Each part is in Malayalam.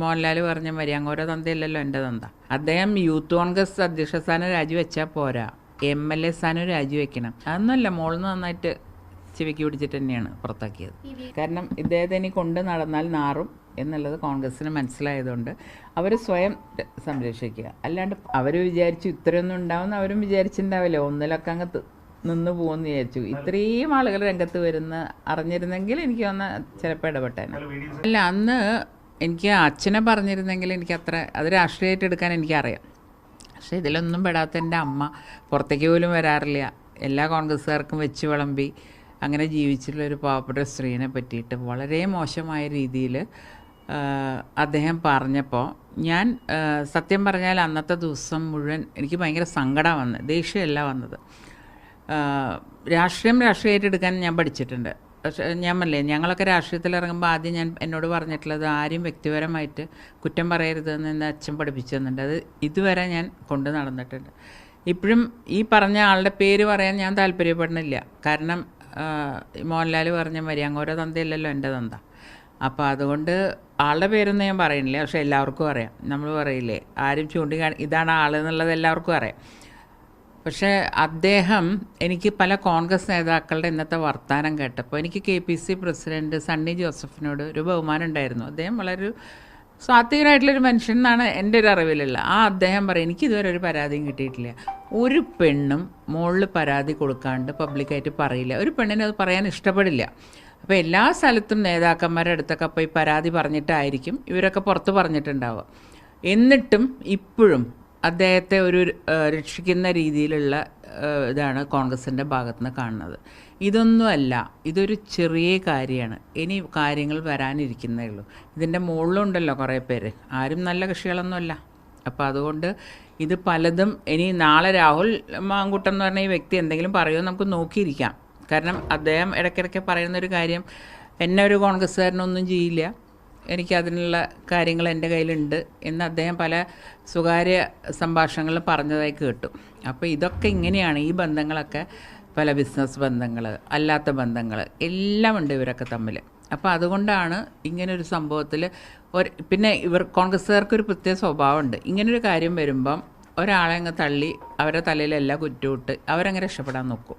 മോഹൻലാൽ പറഞ്ഞ മാതിരി അങ്ങോരോ തന്തയല്ലല്ലോ എന്റെ തന്ത. അദ്ദേഹം യൂത്ത് കോൺഗ്രസ് അധ്യക്ഷ സ്ഥാനം രാജിവെച്ചാൽ പോരാ. എം എൽ എ സ്ഥാനം രാജിവെക്കണം. അതൊന്നുമല്ല മോളിൽ നിന്ന് നന്നായിട്ട് ചെവിക്ക് പിടിച്ചിട്ട് തന്നെയാണ് പുറത്താക്കിയത്. കാരണം ഇദ്ദേഹത്തെ ഇനി കൊണ്ട് നടന്നാൽ നാറും എന്നുള്ളത് കോൺഗ്രസ്സിന് മനസ്സിലായതുകൊണ്ട് അവർ സ്വയം സംരക്ഷിക്കുക. അല്ലാണ്ട് അവർ വിചാരിച്ചു ഇത്രയൊന്നും ഉണ്ടാവുമെന്ന് അവരും വിചാരിച്ചിട്ടുണ്ടാവില്ല. ഒന്നിലൊക്കെ അങ്ങ് നിന്ന് പോകുമെന്ന് വിചാരിച്ചു. ഇത്രയും ആളുകൾ രംഗത്ത് വരുന്ന അറിഞ്ഞിരുന്നെങ്കിൽ എനിക്ക് വന്ന ചിലപ്പോൾ ഇടപെട്ടേനെ. അല്ല അന്ന് എനിക്ക് അച്ഛനെ പറഞ്ഞിരുന്നെങ്കിൽ എനിക്ക് അത്ര അത് രാഷ്ട്രീയമായിട്ട് എടുക്കാൻ എനിക്കറിയാം. പക്ഷേ ഇതിലൊന്നും പെടാത്ത എന്റെ അമ്മ പുറത്തേക്ക് പോലും വരാറില്ല. എല്ലാ കോൺഗ്രസ്സുകാർക്കും വെച്ച് വിളമ്പി അങ്ങനെ ജീവിച്ചിട്ടുള്ള ഒരു പാവപ്പെട്ട സ്ത്രീനെ പറ്റിയിട്ട് വളരെ മോശമായ രീതിയിൽ അദ്ദേഹം പറഞ്ഞപ്പോൾ ഞാൻ സത്യം പറഞ്ഞാൽ അന്നത്തെ ദിവസം മുഴുവൻ എനിക്ക് ഭയങ്കര സങ്കടം വന്നത് ദേഷ്യമല്ല വന്നത്. രാഷ്ട്രീയം രാഷ്ട്രീയമായിട്ട് എടുക്കാൻ ഞാൻ പഠിച്ചിട്ടുണ്ട്. ഞാൻ പറഞ്ഞില്ലേ ഞങ്ങളൊക്കെ രാഷ്ട്രീയത്തിൽ ഇറങ്ങുമ്പോൾ ആദ്യം ഞാൻ എന്നോട് പറഞ്ഞിട്ടുള്ളത് ആരും വ്യക്തിപരമായിട്ട് കുറ്റം പറയരുതെന്ന് എന്റെ അച്ഛൻ പഠിപ്പിച്ചു അത് ഇതുവരെ ഞാൻ കൊണ്ട് നടന്നിട്ടുണ്ട്. ഇപ്പോഴും ഈ പറഞ്ഞ ആളുടെ പേര് പറയാൻ ഞാൻ താല്പര്യപ്പെടുന്നില്ല. കാരണം മോഹൻലാൽ പറഞ്ഞ മരി അങ്ങ് ഓരോ തന്തയല്ലല്ലോ എന്റെ തന്ത. അപ്പോൾ അതുകൊണ്ട് ആളുടെ പേരൊന്നും ഞാൻ പറയുന്നില്ല. പക്ഷേ എല്ലാവർക്കും അറിയാം. നമ്മൾ പറയില്ലേ ആരും ചൂണ്ടിക്കാണി ഇതാണ് ആൾ എന്നുള്ളത് എല്ലാവർക്കും അറിയാം. പക്ഷേ അദ്ദേഹം എനിക്ക് പല കോൺഗ്രസ് നേതാക്കളുടെ ഇന്നത്തെ വർത്തമാനം കേട്ടപ്പോൾ എനിക്ക് K P C president Sunny ജോസഫിനോട് ഒരു ബഹുമാനം ഉണ്ടായിരുന്നു. അദ്ദേഹം വളരെ സ്വാത്വികനായിട്ടുള്ളൊരു മനുഷ്യൻ എന്നാണ് എന്റെ ഒരു അറിവിലുള്ള. ആ അദ്ദേഹം പറയും എനിക്ക് ഇതുവരെ ഒരു പരാതിയും കിട്ടിയിട്ടില്ല. ഒരു പെണ്ണും മുകളിൽ പരാതി കൊടുക്കാണ്ട് പബ്ലിക്കായിട്ട് പറയില്ല. ഒരു പെണ്ണിനെ അത് പറയാൻ ഇഷ്ടപ്പെടില്ല. അപ്പോൾ എല്ലാ സ്ഥലത്തും നേതാക്കന്മാരുടെ അടുത്തൊക്കെ പോയി പരാതി പറഞ്ഞിട്ടായിരിക്കും ഇവരൊക്കെ പുറത്ത് പറഞ്ഞിട്ടുണ്ടാവുക. എന്നിട്ടും ഇപ്പോഴും അദ്ദേഹത്തെ ഒരു രക്ഷിക്കുന്ന രീതിയിലുള്ള ഇതാണ് കോൺഗ്രസിന്റെ ഭാഗത്തു നിന്ന് കാണുന്നത്. ഇതൊന്നുമല്ല ഇതൊരു ചെറിയ കാര്യമാണ്. ഇനി കാര്യങ്ങൾ വരാനിരിക്കുന്നേ ഉള്ളൂ. ഇതിന്റെ മുകളിലുണ്ടല്ലോ കുറേ പേര്. ആരും നല്ല കക്ഷികളൊന്നുമല്ല. അപ്പോൾ അതുകൊണ്ട് ഇത് പലതും ഇനി നാളെ രാഹുൽ മാങ്കുട്ടം എന്ന് പറഞ്ഞ ഈ വ്യക്തി എന്തെങ്കിലും പറയുമോ നമുക്ക് നോക്കിയിരിക്കാം. കാരണം അദ്ദേഹം ഇടയ്ക്കിടയ്ക്ക് പറയുന്നൊരു കാര്യം എന്നെ ഒരു കോൺഗ്രസ്സുകാരനൊന്നും ചെയ്യില്ല. എനിക്ക് അതിനുള്ള കാര്യങ്ങൾ എന്റെ കയ്യിലുണ്ട് എന്ന് അദ്ദേഹം പല സ്വകാര്യ സംഭാഷണങ്ങളിൽ പറഞ്ഞതായി കേട്ടു. അപ്പോൾ ഇതൊക്കെ ഇങ്ങനെയാണ് ഈ ബന്ധങ്ങളൊക്കെ പല ബിസിനസ് ബന്ധങ്ങൾ അല്ലാത്ത ബന്ധങ്ങൾ എല്ലാം ഉണ്ട് ഇവരൊക്കെ തമ്മിൽ. അപ്പോൾ അതുകൊണ്ടാണ് ഇങ്ങനൊരു സംഭവത്തിൽ ഒരു പിന്നെ ഇവർ കോൺഗ്രസ്സുകാർക്ക് ഒരു പ്രത്യേക സ്വഭാവമുണ്ട്. ഇങ്ങനൊരു കാര്യം വരുമ്പം ഒരാളെ അങ്ങ് തള്ളി അവരുടെ തലയിലെല്ലാം കുറ്റമിട്ട് അവരങ്ങ് രക്ഷപ്പെടാൻ നോക്കും.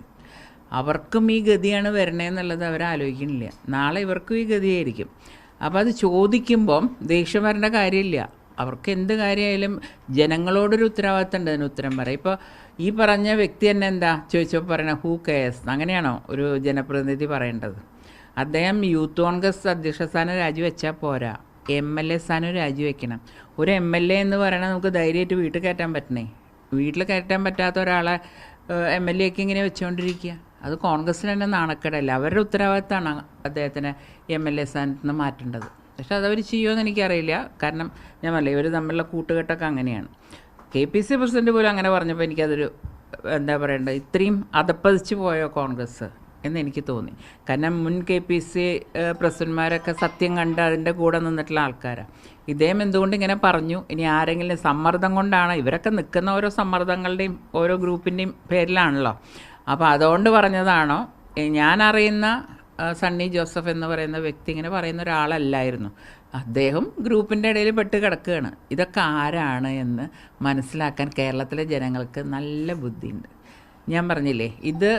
അവർക്കും ഈ ഗതിയാണ് വരണേന്നുള്ളത് അവർ ആലോചിക്കണില്ല നാളെ ഇവർക്കും ഈ ഗതിയായിരിക്കും. അപ്പോൾ അത് ചോദിക്കുമ്പം ദേഷ്യം വരേണ്ട കാര്യമില്ല. അവർക്ക് എന്ത് കാര്യമായാലും ജനങ്ങളോടൊരു ഉത്തരവാദിത്തം ഉണ്ട് അതിന് ഉത്തരം പറയാം. ഇപ്പോൾ ഈ പറഞ്ഞ വ്യക്തി തന്നെ എന്താ? ചോദിച്ചപ്പോൾ പറയണ ഹൂ കെയർസ് അങ്ങനെയാണോ ഒരു ജനപ്രതിനിധി പറയേണ്ടത്? അദ്ദേഹം യൂത്ത് കോൺഗ്രസ് അധ്യക്ഷ സ്ഥാനം രാജിവെച്ചാൽ പോരാ. എം എൽ എ സ്ഥാനം രാജിവെക്കണം. ഒരു എം എൽ എ എന്ന് പറയണത് നമുക്ക് ധൈര്യമായിട്ട് വീട്ടിൽ കയറ്റാൻ പറ്റണേ? വീട്ടിൽ കയറ്റാൻ പറ്റാത്ത ഒരാളെ എം എൽ എ ഒക്കെ ഇങ്ങനെ വെച്ചുകൊണ്ടിരിക്കുക അത് കോൺഗ്രസ്സിന് തന്നെ നാണക്കേടല്ല? അവരുടെ ഉത്തരവാദിത്തമാണ് അദ്ദേഹത്തിനെ എം എൽ എ സ്ഥാനത്ത് നിന്ന് മാറ്റേണ്ടത്. പക്ഷെ അതവർ ചെയ്യുമെന്ന് എനിക്കറിയില്ല. കാരണം ഞാൻ പറയില്ല ഇവർ തമ്മിലുള്ള കൂട്ടുകെട്ടൊക്കെ അങ്ങനെയാണ്. കെ പി സി പ്രസിഡന്റ് പോലും അങ്ങനെ പറഞ്ഞപ്പോൾ എനിക്കതൊരു എന്താ പറയേണ്ടത് ഇത്രയും അതപ്പതിച്ച് പോയോ കോൺഗ്രസ് എന്ന് എനിക്ക് തോന്നി. കാരണം മുൻ കെ പി സി പ്രസിഡന്റ്മാരൊക്കെ സത്യം കണ്ട് അതിന്റെ കൂടെ നിന്നിട്ടുള്ള ആൾക്കാരാണ് ഇദ്ദേഹം എന്തുകൊണ്ട് ഇങ്ങനെ പറഞ്ഞു? ഇനി ആരെങ്കിലും സമ്മർദ്ദം കൊണ്ടാണ്? ഇവരൊക്കെ നിൽക്കുന്ന ഓരോ സമ്മർദ്ദങ്ങളുടെയും ഓരോ ഗ്രൂപ്പിന്റെയും പേരിലാണല്ലോ. അപ്പോൾ അതുകൊണ്ട് പറഞ്ഞതാണോ? ഞാൻ അറിയുന്ന സണ്ണി ജോസഫ് എന്ന് പറയുന്ന വ്യക്തി ഇങ്ങനെ പറയുന്ന ഒരാളല്ലായിരുന്നു. അദ്ദേഹം ഗ്രൂപ്പിന്റെ ഇടയിൽ പെട്ട് കിടക്കുകയാണ്. ഇതൊക്കെ ആരാണ് എന്ന് മനസ്സിലാക്കാൻ കേരളത്തിലെ ജനങ്ങൾക്ക് നല്ല ബുദ്ധിയുണ്ട്. ഞാൻ പറഞ്ഞില്ലേ ഇത്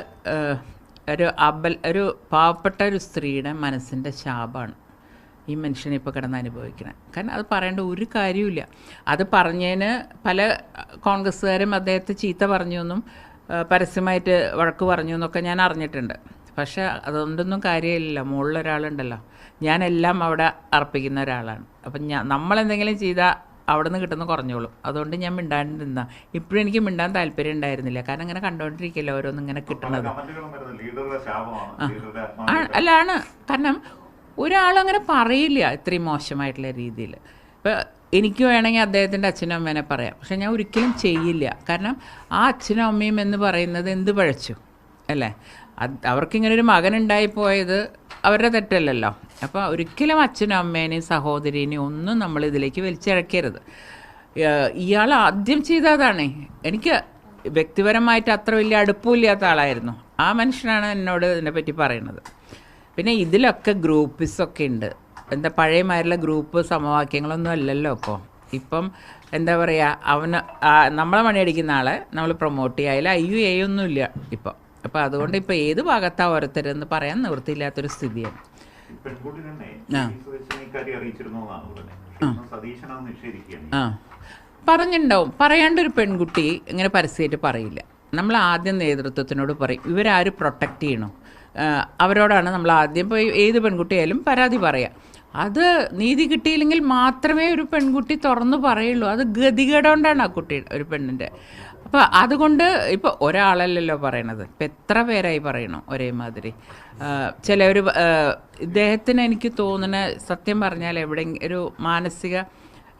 ഒരു അബൽ ഒരു പാവപ്പെട്ട ഒരു സ്ത്രീയുടെ മനസ്സിന്റെ ശാപമാണ് ഈ മനുഷ്യനെ ഇപ്പോൾ കിടന്ന് അനുഭവിക്കണം. കാരണം അത് പറയേണ്ട ഒരു കാര്യമില്ല അത് പറഞ്ഞതിന് പല കോൺഗ്രസ്സുകാരും അദ്ദേഹത്തെ ചീത്ത പറഞ്ഞു എന്നും ആ, പരസ്യമായിട്ട് വഴക്ക് പറഞ്ഞു എന്നൊക്കെ ഞാൻ അറിഞ്ഞിട്ടുണ്ട്. പക്ഷേ അതുകൊണ്ടൊന്നും കാര്യമില്ല മുകളിലൊരാളുണ്ടല്ലോ. ഞാനെല്ലാം അവിടെ അർപ്പിക്കുന്ന ഒരാളാണ്. അപ്പം ഞാൻ നമ്മളെന്തെങ്കിലും ചെയ്താൽ അവിടെ നിന്ന് കിട്ടുന്ന കുറഞ്ഞോളും. അതുകൊണ്ട് ഞാൻ മിണ്ടാണ്ട് നിന്നാ ഇപ്പോഴും എനിക്ക് മിണ്ടാൻ താല്പര്യം ഉണ്ടായിരുന്നില്ല. കാരണം ഇങ്ങനെ കണ്ടോണ്ടിരിക്കില്ല ഓരോന്നും ഇങ്ങനെ കിട്ടണത് അല്ലാണ് അല്ല ആണ്. കാരണം ഒരാളങ്ങനെ പറയില്ല ഇത്രയും മോശമായിട്ടുള്ള രീതിയിൽ ഇപ്പം എനിക്ക് വേണമെങ്കിൽ അദ്ദേഹത്തിന്റെ അച്ഛനും അമ്മേനെ പറയാം. പക്ഷെ ഞാൻ ഒരിക്കലും ചെയ്യില്ല. കാരണം ആ അച്ഛനും അമ്മയും എന്ന് പറയുന്നത് എന്ത് പഴച്ചു? അല്ലേ? അവർക്കിങ്ങനെ ഒരു മകനുണ്ടായി പോയത് അവരുടെ തെറ്റല്ലല്ലോ. അപ്പോൾ ഒരിക്കലും അച്ഛനും അമ്മേനെയും സഹോദരീനെയും ഒന്നും നമ്മൾ ഇതിലേക്ക് വലിച്ചിഴക്കരുത്. ഇയാൾ ആദ്യം ചെയ്ത അതാണ് എനിക്ക് വ്യക്തിപരമായിട്ട് അത്ര വലിയ അടുപ്പമില്ലാത്ത ആളായിരുന്നു. ആ മനുഷ്യനാണ് എന്നോട് ഇതിനെപ്പറ്റി പറയുന്നത്. പിന്നെ ഇതിലൊക്കെ ഗ്രൂപ്പിസൊക്കെ ഉണ്ട്. എന്താ പഴയമാരുള്ള ഗ്രൂപ്പ് സമവാക്യങ്ങളൊന്നും അല്ലല്ലോ ഇപ്പോൾ ഇപ്പം എന്താ പറയുക അവന് നമ്മളെ മണിയടിക്കുന്ന ആളെ നമ്മൾ പ്രൊമോട്ട് അതിൽ ഐ യു എ ഒന്നുമില്ല ഇപ്പോൾ അപ്പോൾ അതുകൊണ്ട് ഇപ്പോൾ ഏത് ഭാഗത്താണ് ഓരോരുത്തരെന്ന് പറയാൻ നിവൃത്തിയില്ലാത്തൊരു സ്ഥിതിയാണ്. ആ. ആ. പറഞ്ഞിട്ടുണ്ടാവും പറയാണ്ടൊരു പെൺകുട്ടി ഇങ്ങനെ പരസ്യമായിട്ട് പറയില്ല. നമ്മൾ ആദ്യം നേതൃത്വത്തിനോട് പറയും ഇവരാരും പ്രൊട്ടക്റ്റ് ചെയ്യണോ? അവരോടാണ് നമ്മൾ ആദ്യം ഇപ്പോൾ ഏത് പെൺകുട്ടിയായാലും പരാതി പറയാം. അത് നീതി കിട്ടിയില്ലെങ്കിൽ മാത്രമേ ഒരു പെൺകുട്ടി തുറന്നു പറയുള്ളൂ. അത് ഗതികേടുകൊണ്ടാണ് ആ കുട്ടി ഒരു പെണ്ണിന്റെ അപ്പോൾ അതുകൊണ്ട് ഇപ്പോൾ ഒരാളല്ലല്ലോ പറയണത്. ഇപ്പം എത്ര പേരായി പറയണം ഒരേമാതിരി? ചിലവർ ഇദ്ദേഹത്തിന് എനിക്ക് തോന്നുന്ന സത്യം പറഞ്ഞാൽ എവിടെ ഒരു മാനസിക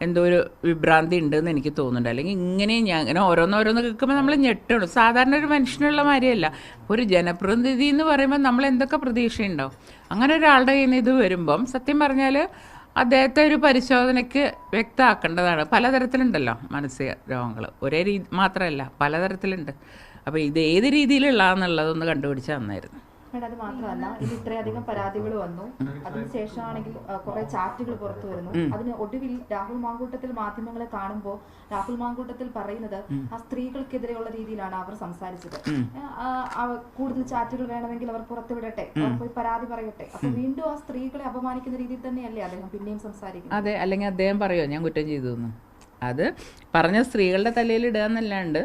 എന്തോ ഒരു വിഭ്രാന്തി ഉണ്ടെന്ന് എനിക്ക് തോന്നുന്നുണ്ട്. അല്ലെങ്കിൽ ഇങ്ങനെ ഞാൻ ഇങ്ങനെ ഓരോന്നോരോന്ന് കേൾക്കുമ്പോൾ നമ്മൾ ഞെട്ടണം സാധാരണ ഒരു മനുഷ്യനുള്ള മാതിരിയല്ല. ഒരു ജനപ്രതിനിധി എന്ന് പറയുമ്പോൾ നമ്മൾ എന്തൊക്കെ പ്രതീക്ഷയുണ്ടാവും അങ്ങനെ ഒരാളുടെ കയ്യിൽ നിന്ന് ഇത് വരുമ്പം സത്യം പറഞ്ഞാൽ അദ്ദേഹത്തെ ഒരു പരിശോധനയ്ക്ക് വ്യക്തമാക്കേണ്ടതാണ്. പലതരത്തിലുണ്ടല്ലോ മാനസിക രോഗങ്ങൾ ഒരേ രീതി മാത്രമല്ല പലതരത്തിലുണ്ട്. അപ്പോൾ ഇത് ഏത് രീതിയിലുള്ളതെന്നുള്ളതൊന്ന് കണ്ടുപിടിച്ചാൽ നന്നായിരുന്നു മേഡം അത് മാത്രമല്ല ഇത് ഇത്രയധികം പരാതികൾ വന്നു. അതിനുശേഷമാണെങ്കിൽ കുറെ ചാറ്റുകൾ പുറത്തു വരുന്നു. അതിന് ഒടുവിൽ രാഹുൽ മാങ്കൂട്ടത്തിൽ മാധ്യമങ്ങളെ കാണുമ്പോൾ രാഹുൽ മാങ്കൂട്ടത്തിൽ പറയുന്നത് ആ സ്ത്രീകൾക്കെതിരെയുള്ള രീതിയിലാണ് അവർ സംസാരിച്ചത്. കൂടുതൽ ചാറ്റുകൾ വേണമെങ്കിൽ അവർ പുറത്തുവിടട്ടെ. അവർ പോയി പരാതി പറയട്ടെ. അപ്പൊ വീണ്ടും ആ സ്ത്രീകളെ അപമാനിക്കുന്ന രീതിയിൽ തന്നെയല്ലേ അദ്ദേഹം പിന്നെയും സംസാരിക്കുന്നത്? അതെ അല്ലെങ്കിൽ അദ്ദേഹം പറയുമോ ഞാൻ കുറ്റം ചെയ്തു അത് പറഞ്ഞ സ്ത്രീകളുടെ തലയിൽ ഇടുക എന്നല്ലാണ്ട്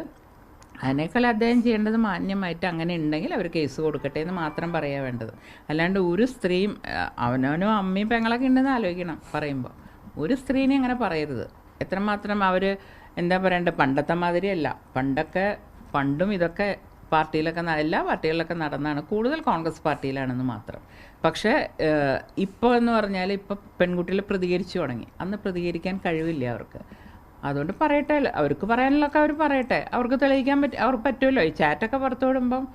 അതിനേക്കാൾ അദ്ദേഹം ചെയ്യേണ്ടത് മാന്യമായിട്ട് അങ്ങനെ ഉണ്ടെങ്കിൽ അവർ കേസ് കൊടുക്കട്ടെ എന്ന് മാത്രം പറയാൻ വേണ്ടത്. അല്ലാണ്ട് ഒരു സ്ത്രീയും അവനവനും അമ്മയും പെങ്ങളൊക്കെ ഉണ്ടെന്ന് ആലോചിക്കണം പറയുമ്പോൾ ഒരു സ്ത്രീനെ അങ്ങനെ പറയരുത്. എത്രമാത്രം അവർ എന്താ പറയണ്ടത് പണ്ടത്തെ മാതിരിയല്ല. പണ്ടൊക്കെ പണ്ടും ഇതൊക്കെ പാർട്ടിയിലൊക്കെ എല്ലാ പാർട്ടികളിലൊക്കെ നടന്നാണ്. കൂടുതൽ കോൺഗ്രസ് പാർട്ടിയിലാണെന്ന് മാത്രം. പക്ഷേ ഇപ്പോൾ എന്ന് പറഞ്ഞാൽ ഇപ്പോൾ പെൺകുട്ടികൾ പ്രതികരിച്ചു തുടങ്ങി. അന്ന് പ്രതികരിക്കാൻ കഴിവില്ല അവർക്ക്. അതുകൊണ്ട് പറയട്ടെ അവർക്ക് പറയാനുള്ളതൊക്കെ അവർ പറയട്ടെ. അവർക്ക് തെളിയിക്കാൻ പറ്റും അവർക്ക് പറ്റുമല്ലോ ഈ ചാറ്റൊക്കെ പുറത്തു വിടുമ്പം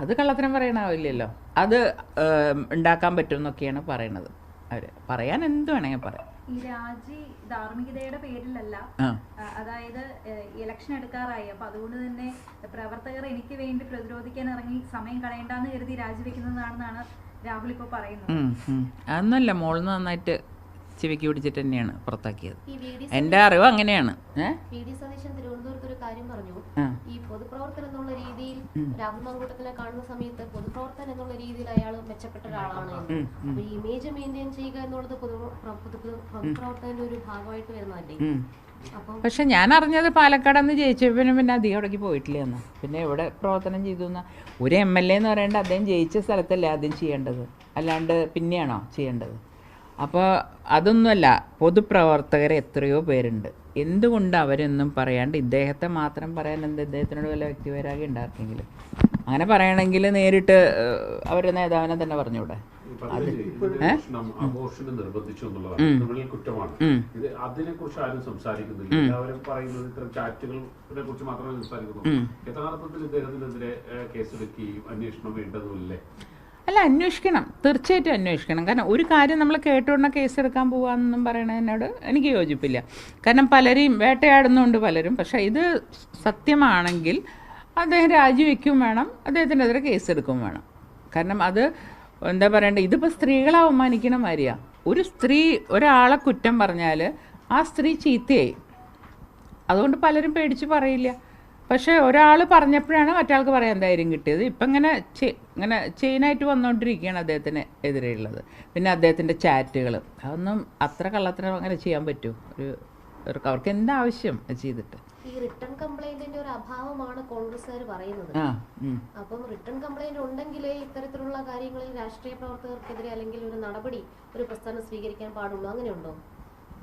അത് കള്ളത്തരം പറയണാവില്ലല്ലോ. അത് ഉണ്ടാക്കാൻ പറ്റും എന്നൊക്കെയാണ് പറയണത്. അവർ പറയാൻ എന്ത് വേണമെങ്കിൽ പറയാം. ഈ രാജി ധാർമ്മികതയുടെ പേരിലല്ല. അതായത് ഇലക്ഷൻ എടുക്കാറായി. അപ്പൊ അതുകൊണ്ട് തന്നെ പ്രവർത്തകർ എനിക്ക് വേണ്ടി പ്രതിരോധിക്കാൻ ഇറങ്ങി സമയം കളയണ്ടെന്ന് കരുതി രാജിവെക്കുന്നതാണെന്നാണ് രാഹുൽ ഇപ്പൊ പറയുന്നത്. അന്നല്ല മോളിന്ന് നന്നായിട്ട് ചെവിക്ക് പിടിച്ചിട്ട് തന്നെയാണ് പുറത്താക്കിയത്. എന്റെ എന്റെ അറിവ് അങ്ങനെയാണ്. ഈ പൊതുപ്രവർത്തനം എന്നുള്ള രീതിയിൽ രാഹുൽ മാങ്കൂട്ടത്തിനെ കാണുന്ന സമയത്ത് പൊതുപ്രവർത്തനം എന്നുള്ള രീതിയിൽ അയാൾ മെച്ചപ്പെട്ട ഒരാളാണ്. അപ്പൊ ഇമേജ് മെയിന്റെയിൻ ചെയ്യുക എന്നുള്ളത് പൊതുപ്രവർത്തനത്തിന്റെ ഒരു ഭാഗമായിട്ട് വരുന്നതല്ലേ. പക്ഷെ ഞാൻ അറിഞ്ഞത് പാലക്കാട് അന്ന് ജയിച്ചപ്പോൾ പിന്നെ അധികം അവിടേക്ക് പോയിട്ടില്ല എന്ന് പിന്നെ എവിടെ പ്രവർത്തനം ചെയ്തു എന്ന് ഒരു എം എൽ എ എന്ന് പറയേണ്ട അദ്ദേഹം ജയിച്ച സ്ഥലത്തല്ലേ ആദ്യം ചെയ്യേണ്ടത്? അല്ലാണ്ട് പിന്നെയാണോ ചെയ്യേണ്ടത്? അപ്പോൾ അതൊന്നുമല്ല പൊതുപ്രവർത്തകർ എത്രയോ പേരുണ്ട്. എന്തുകൊണ്ട് അവരൊന്നും പറയാണ്ട് ഇദ്ദേഹത്തെ മാത്രം പറയാൻ എന്ത് ഇദ്ദേഹത്തിനോട് വല്ല വ്യക്തിപരാഗം ഉണ്ടാർക്കെങ്കിലും അങ്ങനെ പറയണമെങ്കിൽ നേരിട്ട് അവരുടെ നേതാവിനെ തന്നെ പറഞ്ഞൂടെ അബോർഷന് നിർബന്ധിച്ചു എന്നുള്ളതാണ്. ക്രിമിനൽ കുറ്റമാണ്. ഇത് അതിനെ കുറിച്ച് ആരും സംസാരിക്കുന്നില്ല. എല്ലാവരും പറയുന്നത് ഇത്തരം ചാറ്റുകളെ കുറിച്ച് മാത്രമേ സംസാരിക്കുന്നുള്ളൂ. യഥാർത്ഥത്തിൽ ഇദ്ദേഹത്തിനെതിരെ ഏഹ്, കേസെടുക്കുകയും അന്വേഷണം വേണ്ടതുമില്ലേ? അല്ല അന്വേഷിക്കണം. തീർച്ചയായിട്ടും അന്വേഷിക്കണം. കാരണം ഒരു കാര്യം നമ്മൾ കേട്ടുകൊണ്ട കേസ് എടുക്കാൻ പോവാന്നൊന്നും പറയണതിനോട് എനിക്ക് യോജിപ്പില്ല. കാരണം പലരെയും വേട്ടയാടുന്നുണ്ട് പലരും. പക്ഷേ ഇത് സത്യമാണെങ്കിൽ അദ്ദേഹം രാജിവെക്കും വേണം അദ്ദേഹത്തിനെതിരെ കേസെടുക്കും വേണം. കാരണം അത് എന്താ പറയണ്ടേ ഇതിപ്പോൾ സ്ത്രീകളെ അവമാനിക്കണ മാതിരിയാണ് ഒരു സ്ത്രീ ഒരാളെ കുറ്റം പറഞ്ഞാൽ ആ സ്ത്രീ ചീത്തയായി. അതുകൊണ്ട് പലരും പേടിച്ച് പറയില്ല. പക്ഷേ ഒരാൾ പറഞ്ഞപ്പോഴാണ് മറ്റാൾക്ക് പറയാൻ ധൈര്യം കിട്ടിയത്. ഇപ്പം ഇങ്ങനെ ഇങ്ങനെ ചെയിനായിട്ട് വന്നുകൊണ്ടിരിക്കുകയാണ് അദ്ദേഹത്തിന് എതിരെയുള്ളത്. പിന്നെ അദ്ദേഹത്തിന്റെ ചാറ്റുകൾ അതൊന്നും അത്ര കള്ളത്തരം അങ്ങനെ ചെയ്യാൻ പറ്റും. ഒരു അവർക്ക് എന്താവശ്യം ചെയ്തിട്ട്? ഈ റിട്ടേൺ കംപ്ലൈന്റിന്റെ ഒരു അഭാവമാണ് കോൺഗ്രസ്സുകാർ പറയുന്നത്. അപ്പം റിട്ടേൺ കംപ്ലൈന്റ് ഉണ്ടെങ്കിലേ ഇത്തരത്തിലുള്ള കാര്യങ്ങളിൽ രാഷ്ട്രീയ പ്രവർത്തകർക്കെതിരെ അല്ലെങ്കിൽ ഒരു നടപടി ഒരു പ്രസ്ഥാനം സ്വീകരിക്കാൻ പാടുള്ളൂ. അങ്ങനെയുണ്ടോ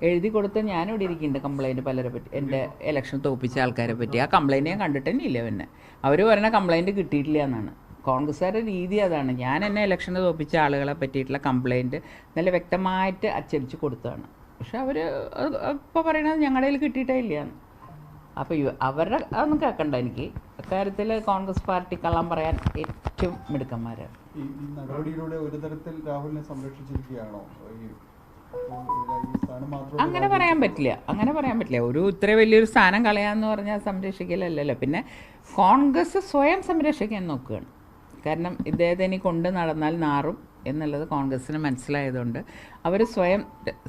എഴുതി കൊടുത്ത് ഞാൻ ഇവിടെ ഇരിക്കുന്നുണ്ട് കംപ്ലൈന്റ് പലരെ പറ്റി. എന്റെ ഇലക്ഷൻ തോപ്പിച്ച ആൾക്കാരെ പറ്റി. ആ കംപ്ലൈന്റ് ഞാൻ കണ്ടിട്ട് തന്നെ ഇല്ല പിന്നെ. അവർ പറയുന്ന കംപ്ലൈന്റ് കിട്ടിയിട്ടില്ല എന്നാണ്. കോൺഗ്രസ്സുകാരുടെ രീതി അതാണ്. ഞാൻ എന്നെ ഇലക്ഷൻ തോപ്പിച്ച ആളുകളെ പറ്റിയിട്ടുള്ള കംപ്ലൈന്റ് നല്ല വ്യക്തമായിട്ട് അച്ചടിച്ച് കൊടുത്തതാണ്. പക്ഷെ അവർ ഇപ്പോൾ പറയണത് ഞങ്ങളുടെ കയ്യിൽ കിട്ടിയിട്ടേ ഇല്ല. അപ്പോൾ അവരുടെ അതൊന്നും കേൾക്കണ്ട എനിക്ക്. അക്കാര്യത്തിൽ കോൺഗ്രസ് പാർട്ടി കള്ളം പറയാൻ ഏറ്റവും മിടുക്കന്മാരാണ്. ഈ നടപടിയിലൂടെ ഒരു തരത്തിൽ രാഹുലിനെ സംരക്ഷിച്ചിരിക്കുകയാണോ? അങ്ങനെ പറയാൻ പറ്റില്ല. അങ്ങനെ പറയാൻ പറ്റില്ല. ഒരു ഇത്ര വലിയൊരു സ്ഥാനം കളയാന്ന് പറഞ്ഞാൽ സംരക്ഷിക്കലല്ലല്ലോ. പിന്നെ കോൺഗ്രസ് സ്വയം സംരക്ഷിക്കാൻ നോക്കുകയാണ്. കാരണം ഇദ്ദേഹത്തെ ഇനി കൊണ്ട് നടന്നാൽ നാറും എന്നുള്ളത് കോൺഗ്രസ്സിന് മനസ്സിലായതുകൊണ്ട് അവർ സ്വയം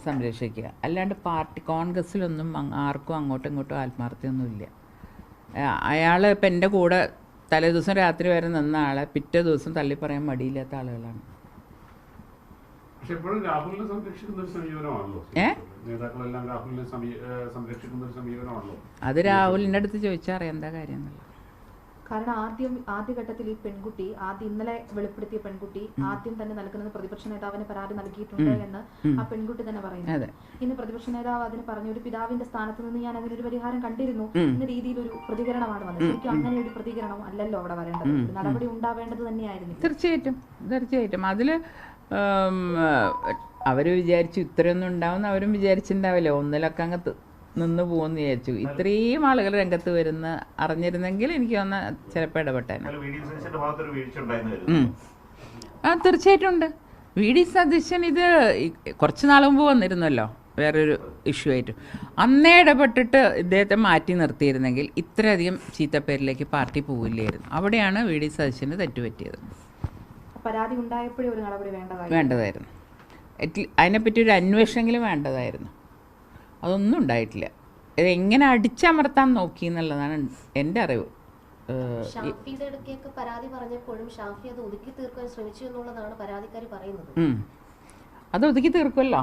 സംരക്ഷിക്കുക. അല്ലാണ്ട് പാർട്ടി കോൺഗ്രസ്സിലൊന്നും ആർക്കും അങ്ങോട്ടും ഇങ്ങോട്ടും ആത്മാർത്ഥ്യമൊന്നുമില്ല. അയാൾ ഇപ്പം എന്റെ കൂടെ തലേ ദിവസം രാത്രി വരെ നിന്ന ആളെ പിറ്റേ ദിവസം തള്ളിപ്പറയാൻ മടിയില്ലാത്ത ആളുകളാണ്. പക്ഷെ എപ്പോഴും രാഹുലിനെ സംരക്ഷിക്കുന്ന ഒരു സമീപനമാണല്ലോ. ഏ? നേതാക്കളെല്ലാം രാഹുലിനെ സമീ- ഏഹ് സംരക്ഷിക്കുന്ന ഒരു സമീപനമാണല്ലോ. അത് രാഹുലിന്റെ അടുത്ത് ചോദിച്ചാൽ അറിയാം. എന്താ കാര്യം എന്നുള്ളത്. കാരണം ആദ്യം ആദ്യഘട്ടത്തിൽ ഈ പെൺകുട്ടി ആദ്യം ഇന്നലെ വെളിപ്പെടുത്തിയ പെൺകുട്ടി ആദ്യം തന്നെ നൽകുന്നത് പ്രതിപക്ഷ നേതാവിന് പരാതി നൽകിയിട്ടുണ്ട് എന്ന് ആ പെൺകുട്ടി തന്നെ പറയുന്നു. ഇന്ന് പ്രതിപക്ഷ നേതാവ് അതിന് പറഞ്ഞു ഒരു പിതാവിന്റെ സ്ഥാനത്ത് നിന്ന് ഞാൻ അതിനൊരു പരിഹാരം കണ്ടിരുന്നു എന്ന രീതിയിൽ ഒരു പ്രതികരണമാണ് വന്നത്. ശരിക്കും അങ്ങനെ ഒരു പ്രതികരണം അല്ലല്ലോ അവിടെ വരേണ്ടത്. നടപടി ഉണ്ടാവേണ്ടത് തന്നെയായിരുന്നു തീർച്ചയായിട്ടും. തീർച്ചയായിട്ടും. അതിൽ അവർ വിചാരിച്ചു ഇത്രയൊന്നും ഉണ്ടാവുമെന്ന് അവരും വിചാരിച്ചിട്ടുണ്ടാവില്ല. ഒന്നിലൊക്കെ അങ്ങ് നിന്ന് പോകുമെന്ന് വിചാരിച്ചു. ഇത്രയും ആളുകൾ രംഗത്ത് വരുന്ന അറിഞ്ഞിരുന്നെങ്കിൽ എനിക്ക് വന്ന ചിലപ്പോൾ ഇടപെട്ടേനെ. ആ തീർച്ചയായിട്ടും ഉണ്ട്. വി ഡി സതീശൻ ഇത് കുറച്ച് നാൾ മുമ്പ് വന്നിരുന്നല്ലോ. വേറൊരു ഇഷ്യൂ ആയിട്ട്. അന്നേ ഇടപെട്ടിട്ട് ഇദ്ദേഹത്തെ മാറ്റി നിർത്തിയിരുന്നെങ്കിൽ ഇത്രയധികം ചീത്തപ്പേരിലേക്ക് പാർട്ടി പോവില്ലായിരുന്നു. അവിടെയാണ് വി ഡി സതീശന് തെറ്റുപറ്റിയത്. പരാതി ഉണ്ടായപ്പോഴേ ഒരു നടപടി വേണ്ടതായിരുന്നു. വേണ്ടതായിരുന്നു. അതിനെപ്പറ്റി ഒരു അന്വേഷണമെങ്കിലും വേണ്ടതായിരുന്നു. അതൊന്നും ഉണ്ടായിട്ടില്ല. ഇത് എങ്ങനെ അടിച്ചമർത്താൻ നോക്കി എന്നുള്ളതാണ് എന്റെ അറിവ്. ഷാഫിയുടെ പരാതി പറഞ്ഞപ്പോഴും ഷാഫി അത് ഒതുക്കി തീർക്കാൻ ശ്രമിച്ചു എന്നുള്ളതാണ് പറയുന്നത്. അത് ഒതുക്കി തീർക്കുമല്ലോ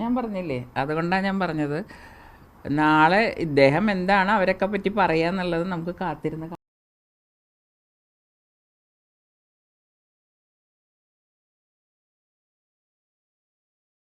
ഞാൻ പറഞ്ഞില്ലേ? അതുകൊണ്ടാണ് ഞാൻ പറഞ്ഞത്. നാളെ ഇദ്ദേഹം എന്താണ് അവരൊക്കെ പറ്റി പറയാന്നുള്ളത് നമുക്ക് കാത്തിരുന്ന്